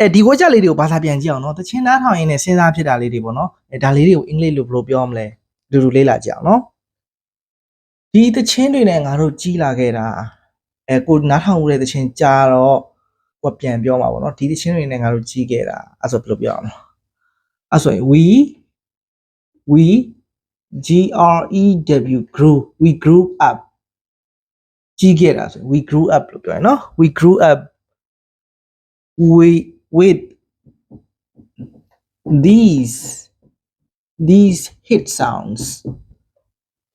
အဲဒီဝက်ချက်လေးတွေကိုဘာသာပြန်ကြည့်အောင်နော်တချင်းနားထောင်ရင်းနဲ့စဉ်းစားဖြစ်တာလေးတွေပေါ့နော်အဲဒါလေးတွေကိုအင်္ဂလိပ်လိုဘယ်လိုပြောမလဲလူလူလေးလာကြအောင်နော်ဒီတချင်းတွေနဲ့ငါတို့ကြီးလာခဲ့တာအဲကိုနားထောင်မှုတဲ့တချင်းကြာတော့ကိုပြန်ပြောမှာပေါ့နော်ဒီတချင်းတွေနဲ့ငါတို့ကြီးခဲ့တာအဲ့ဆိုဘယ်လိုပြောအောင်လဲအဲ့ဆိုရင် we we G R E W grew we grew up ကြီးခဲ့တာဆိုရင် we grew up လို့ပြောရင်နော် we grew up we with these these hit sounds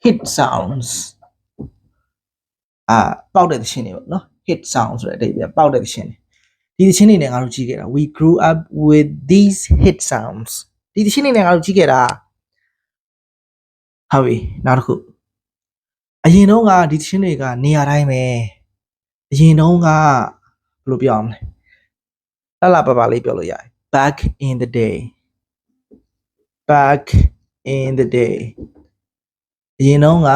hit sounds အာပေါက်တဲ့သရှင်တွေပေါ့နော် hit sound ဆိုတဲ့အဓိပ္ပာယ်ပေါက်တဲ့သရှင်တွေဒီသရှင်တွေနဲ့ငါတို့ကြီးခဲ့တာ we grew up with these hit sounds ဒီသရှင်တွေနဲ့ငါတို့ကြီးခဲ့တာဟုတ်ပြီနောက်တစ်ခုအရင်တုန်းကဒီသရှင်တွေကနေရာတိုင်းပဲအရင်တုန်းကဘယ်လိုပြောအောင်လဲ လှလှပပလေးပြောလို့ရတယ် back in the day back in the day အရင်တုန်းက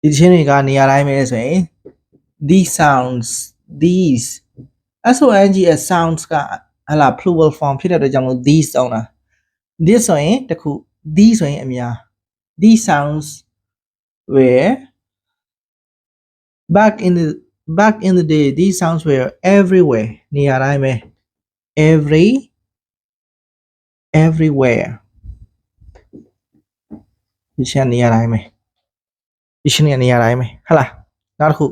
ဒီသချင်းတွေကနေရာတိုင်းပဲဆိုရင် these sounds these SONG sounds ကဟလာ plural form ဖြစ်တဲ့အတွက်ကြောင့်လို့ these တောင်းတာ this ဆိုရင်တစ်ခု these ဆိုရင်အများ these sounds were back in the back in the day these sounds were everywhere နေရာတိုင်းပဲ every everywhere ဒီချက်နေရာတိုင်းပဲဒီချက်နေရာတိုင်းပဲဟဟလားနောက်တစ်ခု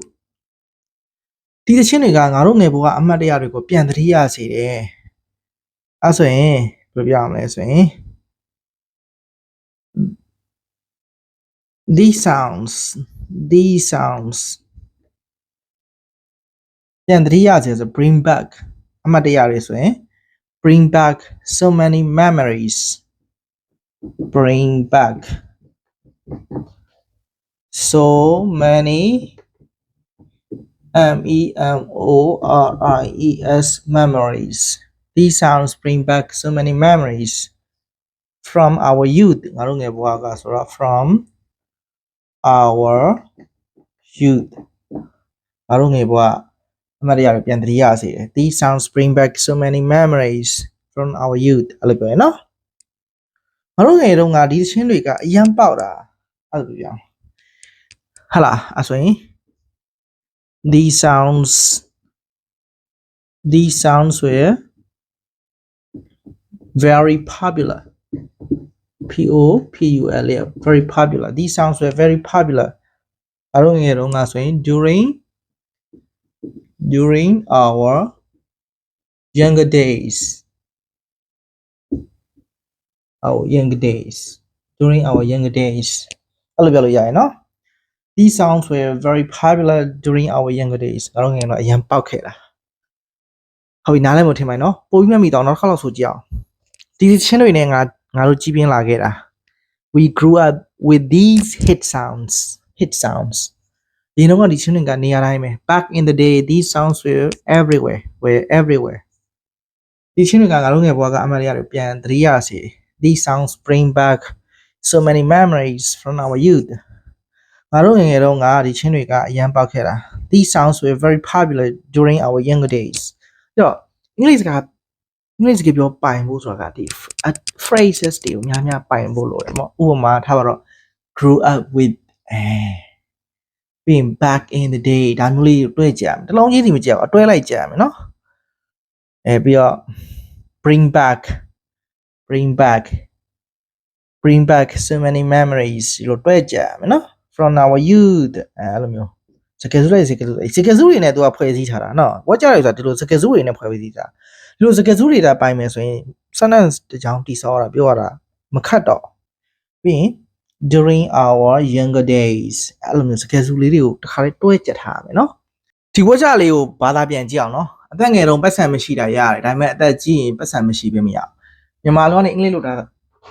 ဒီသချင်းတွေကငါတို့ငယ်ဘဝအမှတ်တရတွေကိုပြန်သတိရစေတယ်အဲဆိုရင်ဘယ်လိုပြောရမလဲဆိုရင် these sounds these sounds ပြန်သတိရစေဆို bring back အမှတ်တရတွေဆိုရင် bring back so many memories bring back so many M E M O R I E S memories these sounds bring back so many memories from our youth ငါတို့ငယ်ဘဝကဆိုတော့ from our youth ငါတို့ငယ်ဘဝ အမှတ်တရတွေပြန်သတိရစေတယ် these sounds bring back so many memories from our youth အဲ့လိုပြောရင်နော်ငါတို့ငယ်တုန်းကဒီသချင်းတွေကအရန်ပေါက်တာအဲ့လိုပြောဟာလားအဲ့ဆိုရင် these sounds these sounds were very popular P O P U L A very popular these sounds were very popular အရုံးငယ်တုန်းကဆိုရင် during during our younger days our younger days during our younger days အဲ့လိုပြောလို့ရရင်နော် these sounds were very popular during our younger days အရုံးငယ်တော့အရင်ပေါက်ခဲ့တာဟုတ်ပြီနားလည်မထင်ပါနော်ပိုပြီးမှတ်မိတော့နောက်တစ်ခါလောက်ဆိုကြည့်အောင်ဒီချင်းတွေနဲ့ငါငါတို့ကြီးပြင်းလာခဲ့တာ we grew up with these hit sounds hit sounds ဒီတော့ကဒီချင်းတွေကနေရာတိုင်းပဲ back in the day these sounds were everywhere were everywhere ဒီချင်းတွေကငါတို့ငယ်ဘဝကအမှတ်ရတွေပြန်သတိရစေ these sounds bring back so many memories from our youth ငါတို့ငယ်ငယ်တုန်းကဒီချင်းတွေကအရန်ပေါက်ခဲ့တာ these sounds were very popular during our younger days အဲ့တော့အင်္ဂလိပ်စကားအင်္ဂလိပ်စကားပြောပိုင်ဖို့ဆိုတာကဒီ phrases တွေကိုများများပိုင်ဖို့လိုတယ်ပေါ့ဥပမာထားပါတော့ grew up with အဲ ပြီးရင် back in the day ဒါမျိုးလေးတွေ့ကြရမယ်တစ်လုံးချင်းစီမကြည့်အောင်အတွဲလိုက်ကြရမယ်နော်အဲပြီးတော့ bring back bring back bring back so many memories ဒီလိုတွေ့ကြရမယ်နော် from our youth အဲအဲ့လိုမျိုးစကယ်စုလိုက်စကယ်စုလိုက်စကယ်စုတွေနဲ့သူကဖွဲ့စည်းထားတာနော်ဝက်ကြရဆိုတာဒီလိုစကယ်စုတွေနဲ့ဖွဲ့စည်းထားဒီလိုစကယ်စုတွေတာပိုင်မယ်ဆိုရင် sentence တစ်ကြောင်းတိစောတာပြောရတာမခတ်တော့ပြီးရင် during our younger days အဲ့လိုမျိုးစကယ်စုလေးတွေကိုတစ်ခါလေးတွဲကြက်ထားရမယ်နော်ဒီဝက်ကြလေးကိုဘာသာပြန်ကြည့်အောင်နော်အသက်ငယ်တုန်းပတ်စံမရှိတာရတယ်ဒါပေမဲ့အသက်ကြီးရင်ပတ်စံမရှိဘဲမရဘူးမြန်မာလိုကနေအင်္ဂလိပ်လိုတာ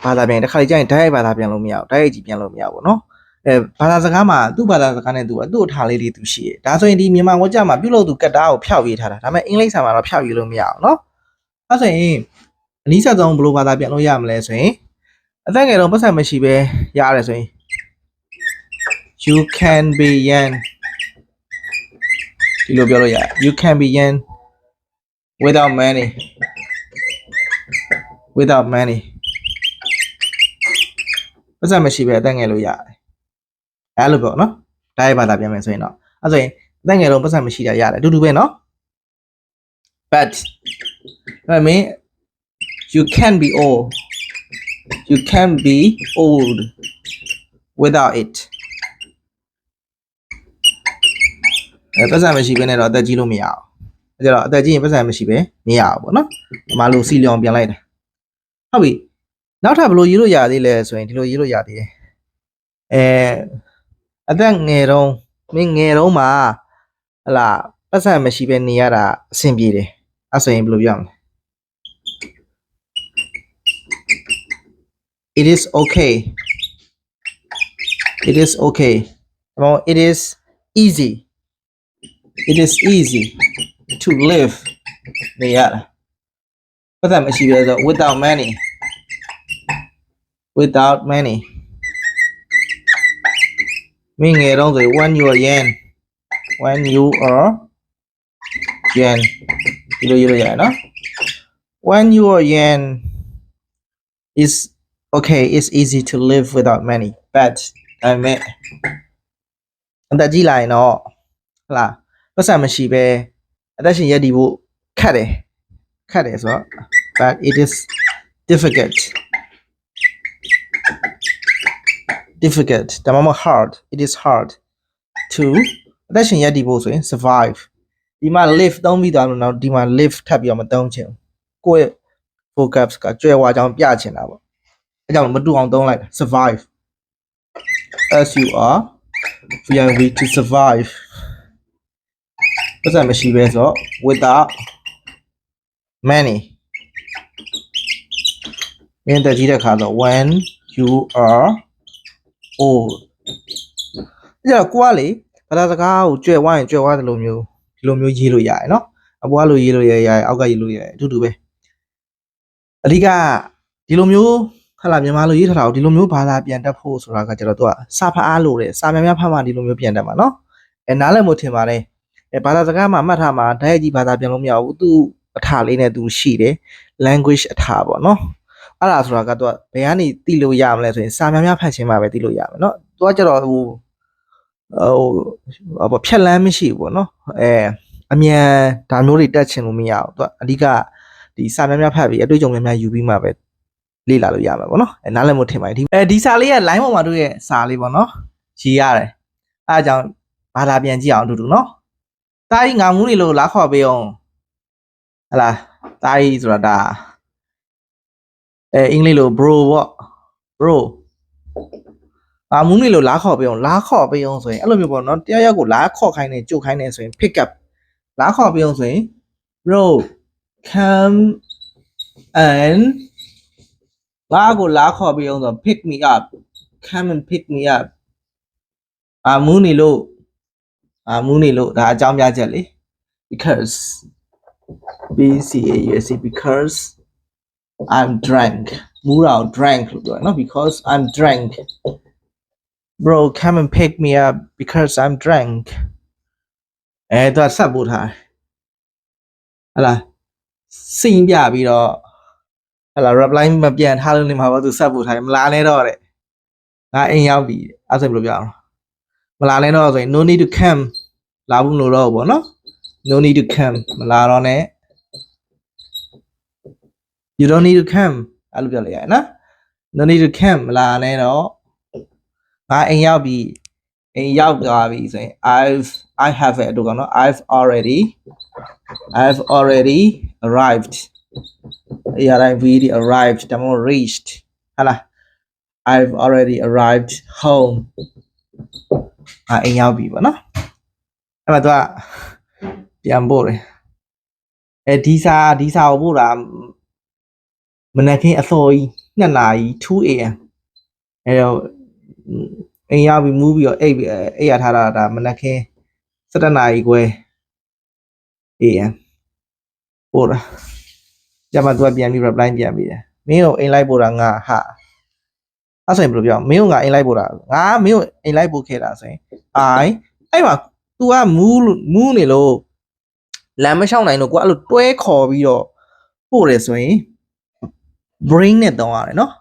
ဘာသာပြန်တစ်ခါလေးကြာရင်ဓာတ်ရိုက်ဘာသာပြန်လို့မရဘူးဓာတ်ရိုက်ကြည့်ပြန်လို့မရဘူးနော်အဲဘာသာစကားမှာသူ့ဘာသာစကားနဲ့သူကသူ့အထားလေးတွေသူရှိတယ်ဒါဆိုရင်ဒီမြန်မာဝက်ကြမှာပြုတ်လို့သူကတ်တာကိုဖျောက်ရေးထားတာဒါပေမဲ့အင်္ဂလိပ်ဆာမှာတော့ဖျောက်ရေးလို့မရအောင်နော်အဲဆိုရင်အနည်းဆက်ဆုံးဘယ်လိုဘာသာပြန်လို့ရမလဲဆိုရင် အသက်ငယ်တုန်းပတ်စံမရှိဘဲရတယ်ဆိုရင် you can be young ဒီလိုပြောလို့ရတယ် you can be young without money without money ပတ်စံမရှိပဲအသက်ငယ်လို့ရတယ်အဲ့လိုပေါ့နော်ဒါရဲ့ဘာသာပြန်မယ်ဆိုရင်တော့အဲ့ဆိုရင်အသက်ငယ်တော့ပတ်စံမရှိတာရတယ်အတူတူပဲနော် but I mean you can be old you can be old without it အဲပတ်စံမရှိဘဲနဲ့တော့အသက်ကြီးလို့မရအောင်အဲကြတော့အသက်ကြီးရင်ပတ်စံမရှိပဲမရအောင်ပေါ့နော်ဒီမှာလို့စီလျောင်ပြန်လိုက်တာဟုတ်ပြီနောက်ထပ်ဘယ်လိုရေးလို့ရသေးလဲဆိုရင်ဒီလိုရေးလို့ရသေးတယ်အဲအသက်ငယ်တော့မင်းငယ်တော့မှာဟလာပတ်စံမရှိပဲနေရတာအဆင်ပြေတယ်အဲဆိုရင်ဘယ်လိုပြောရမလဲ it is okay it is okay well it is easy it is easy to live နေရတာပတ်သက်မရှိပဲဆို without money without money မင်းငယ်တော့ဆို when you are young when you are young ဒီလိုရေးလို့ရတယ်နော် when you are young is okay it's easy to live without money but I mean အသက်ကြီးလာရင်တော့ဟလာပတ်စံမရှိပဲအသက်ရှင်ရည်တည်ဖို့ခက်တယ်ခက်တယ်ဆိုတော့ but it is difficult difficult ဒါမှမဟုတ် hard it is hard to အသက်ရှင်ရည်တည်ဖို့ဆိုရင် survive ဒီမှာ live သုံးပြီးသွားလို့နောက်ဒီမှာ live ထပ်ပြီးတော့မသုံးချင်ဘူးကိုယ့်ရဲ့ focus ကကြွယ်ဝကြောင်ပြချင်တာပေါ့ အဲကြောင့်မတူအောင်သုံးလိုက်တာ survive as you are we are weak to survive ပတ်စံမရှိပဲဆိုတော့ without money မင်းတက်ကြီးတဲ့ခါတော့ when you are old အဲ့တော့ကိုကလေဘာသာစကားကိုကြွယ်ဝရင်ကြွယ်ဝတယ်လို့မျိုးဒီလိုမျိုးရေးလို့ရတယ်နော်အပေါ်ကလိုရေးလို့ရရအောက်ကရေးလို့ရအတူတူပဲအဓိကဒီလိုမျိုး ဟာလာမြန်မာလိုရေးထားတာကိုဒီလိုမျိုးဘာသာပြန်တတ်ဖို့ဆိုတာကကျတော့သူကစာဖတ်အားလို့တယ်စာများများဖတ်မှဒီလိုမျိုးပြန်တတ်မှာနော်အဲနားလည်မှုထင်ပါတယ်အဲဘာသာစကားမှာမှတ်ထားမှာဓာတ်ရိုက်ကြီးဘာသာပြန်လို့မရဘူးသူအထာလေးနဲ့သူရှိတယ် language အထာပေါ့နော်အဲ့ဒါဆိုတာကသူကဘယ်ကနေသိလို့ရမလဲဆိုရင်စာများများဖတ်ခြင်းမှာပဲသိလို့ရမယ်နော်သူကကျတော့ဟိုဟိုဟိုဖြက်လန်းမရှိဘူးပေါ့နော်အဲအမြန်ဒါမျိုးတွေတက်ချင်လို့မရဘူးသူကအဓိကဒီစာများများဖတ်ပြီးအတွေ့အကြုံများများယူပြီးမှပဲ လေ့လာလို့ရမှာပေါ့နော်အဲနားလည်မှုထင်ပါတယ်ဒီအဲဒီစာလေးက line ပေါ်မှာတွေ့ရဲ့စာလေးပေါ့နော်ရေးရတယ်အဲအကြောင်းဘာသာပြန်ကြည့်အောင်အတူတူနော်တာကြီးငါမူးနေလို့လာခေါ်ပေးအောင်ဟလာတာကြီးဆိုတာဒါအဲအင်္ဂလိပ်လို bro ပေါ့ bro ငါမူးနေလို့လာခေါ်ပေးအောင်လာခေါ်ပေးအောင်ဆိုရင်အဲ့လိုမျိုးပေါ့နော်တယောက်ယောက်ကိုလာခေါ်ခိုင်းနေကြုတ်ခိုင်းနေဆိုရင် pick up လာခေါ်ပေးအောင်ဆိုရင် bro come and ငါကိုလာခေါ်ပေးအောင်ဆို pick me up come and pick me up အာမူးနေလို့အာမူးနေလို့ဒါအကြောင်းပြချက်လေ because b c a u s c because i'm drunk မူးတော့ drank လို့ပြောရနော် because i'm drunk bro come and pick me up because i'm drunk အဲတော့ဆက်ပို့ထားဟလာစိတ်ပြပြီးတော့ ဟလာ reply မပြန်ထားလို့နေမှာပေါ့သူဆက်ပို့ထားတယ်မလာနဲ့တော့တဲ့ငါအိမ်ရောက်ပြီအဲ့ဆိုဘယ်လိုပြောအောင်မလာနဲ့တော့ဆိုရင် no need to come လာဘူးလို့တော့ဘောနော် no need to come မလာတော့နဲ့ you don't need to come အဲ့လိုပြောလိုက်ရတယ်နော် no need to come မလာနဲ့တော့ငါအိမ်ရောက်ပြီအိမ်ရောက်သွားပြီဆိုရင် i've i have it တို့ကနော် i've already i've already arrived အရာတိုင်း really arrived တမော reached ဟာလား i've already arrived home အာအိမ်ရောက်ပြီပေါ့နော်အဲ့မှာသူကပြန်ပို့တယ်အဲဒီစာဒီစာကိုပို့တာမနက်ခင်းအစောကြီး2နာရီ2 am အဲ့တော့အိမ်ရောက်ပြီးမူးပြီးတော့အိပ်ပြီးအိပ်ရထားတာဒါမနက်ခင်း7နာရီခွဲ am ပို့တာ ကြမှာသူကပြန်ပြီး reply ပြန်ပြီးတယ်မင်းကိုအိမ်လိုက်ပို့တာငါဟာအဲ့ဆိုရင်ဘယ်လိုပြောမင်းကငါအိမ်လိုက်ပို့တာငါမင်းကိုအိမ်လိုက်ပို့ခဲ့တာဆိုရင်အိုင်အဲ့မှာ तू ကမူးမူးနေလို့လမ်းမလျှောက်နိုင်လို့ကိုကအဲ့လိုတွဲခေါ်ပြီးတော့ပို့တယ်ဆိုရင် bring နဲ့တောင်းရတယ်နော်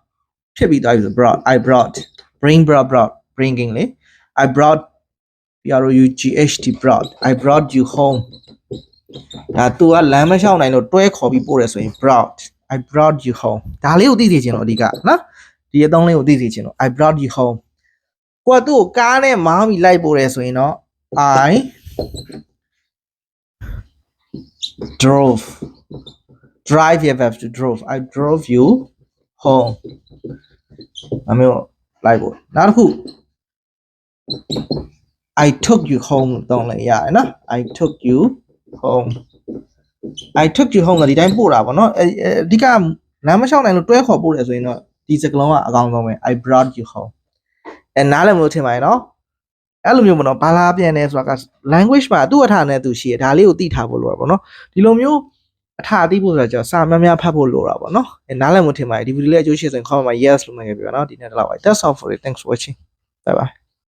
ဖြစ်ပြီးသွားပြီဆို brought I brought bring brought brought bringing လေ I brought B R O U G H T brought I brought you home ဒါ तू ကလမ်းမလျှောက်နိုင်လို့တွဲခေါ်ပြီးပို့တယ်ဆိုရင် brought I brought you home ဒါလေးကိုသိစေချင်တော့အဓိကနော်ဒီအသုံးလေးကိုသိစေချင်တော့ I brought you home ကိုကသူ့ကိုကားနဲ့မောင်းပြီးလိုက်ပို့တယ်ဆိုရင်တော့ I drove drive you have to drove I drove you home အမေလိုက်ပို့နောက်တစ်ခု I took you home တောင်းလိုက်ရတယ်နော် I took you home I took you home ကဒီတိုင်းပို့တာပေါ့နော်အဲအဲအဓိကလမ်းမလျှောက်နိုင်လို့တွဲခေါ်ပို့တယ်ဆိုရင်တော့ဒီစကလုံးကအကောင်းဆုံးပဲ I brought you home အဲနားလည်မလို့ထင်ပါရဲ့နော်အဲ့လိုမျိုးပေါ့နော်ဘာလာပြန်နေဆိုတာက language မှာသူ့အထာနဲ့သူရှိရဒါလေးကိုသိထားဖို့လိုတာပေါ့နော်ဒီလိုမျိုးအထာသိဖို့ဆိုတာကျတော့စာများများဖတ်ဖို့လိုတာပေါ့နော်အဲနားလည်မလို့ထင်ပါရဲ့ဒီဗီဒီယိုလေးအကျိုးရှိဆိုရင် comment မှာ yes လို့မှတ်ခဲ့ပြပါနော်ဒီနေ့တော့လောက်ပါ that's all for it thanks for watching bye bye